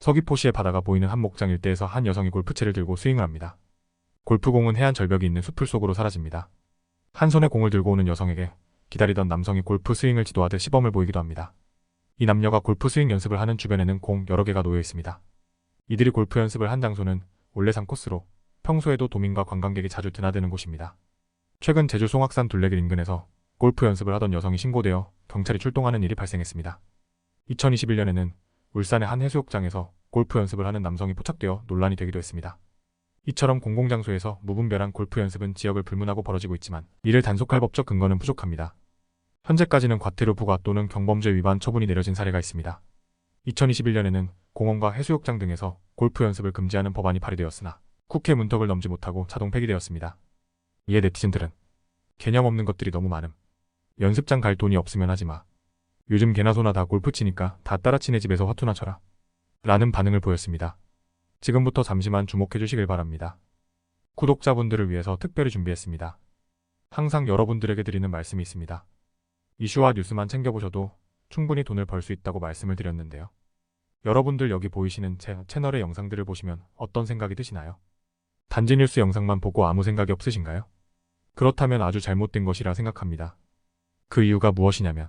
서귀포시의 바다가 보이는 한 목장 일대에서 한 여성이 골프채를 들고 스윙을 합니다. 골프공은 해안 절벽이 있는 숲을 속으로 사라집니다. 한 손에 공을 들고 오는 여성에게 기다리던 남성이 골프 스윙을 지도하듯 시범을 보이기도 합니다. 이 남녀가 골프 스윙 연습을 하는 주변에는 공 여러 개가 놓여 있습니다. 이들이 골프 연습을 한 장소는 올레산 코스로 평소에도 도민과 관광객이 자주 드나드는 곳입니다. 최근 제주 송악산 둘레길 인근에서 골프 연습을 하던 여성이 신고되어 경찰이 출동하는 일이 발생했습니다. 2021년에는 울산의 한 해수욕장에서 골프 연습을 하는 남성이 포착되어 논란이 되기도 했습니다. 이처럼 공공장소에서 무분별한 골프 연습은 지역을 불문하고 벌어지고 있지만 이를 단속할 법적 근거는 부족합니다. 현재까지는 과태료 부과 또는 경범죄 위반 처분이 내려진 사례가 있습니다. 2021년에는 공원과 해수욕장 등에서 골프 연습을 금지하는 법안이 발의되었으나 국회 문턱을 넘지 못하고 자동 폐기되었습니다. 이에 네티즌들은 개념 없는 것들이 너무 많음. 연습장 갈 돈이 없으면 하지 마. 요즘 개나 소나 다 골프 치니까 다 따라 치네 집에서 화투나 쳐라. 라는 반응을 보였습니다. 지금부터 잠시만 주목해 주시길 바랍니다. 구독자분들을 위해서 특별히 준비했습니다. 항상 여러분들에게 드리는 말씀이 있습니다. 이슈와 뉴스만 챙겨보셔도 충분히 돈을 벌 수 있다고 말씀을 드렸는데요. 여러분들 여기 보이시는 제 채널의 영상들을 보시면 어떤 생각이 드시나요? 단지 뉴스 영상만 보고 아무 생각이 없으신가요? 그렇다면 아주 잘못된 것이라 생각합니다. 그 이유가 무엇이냐면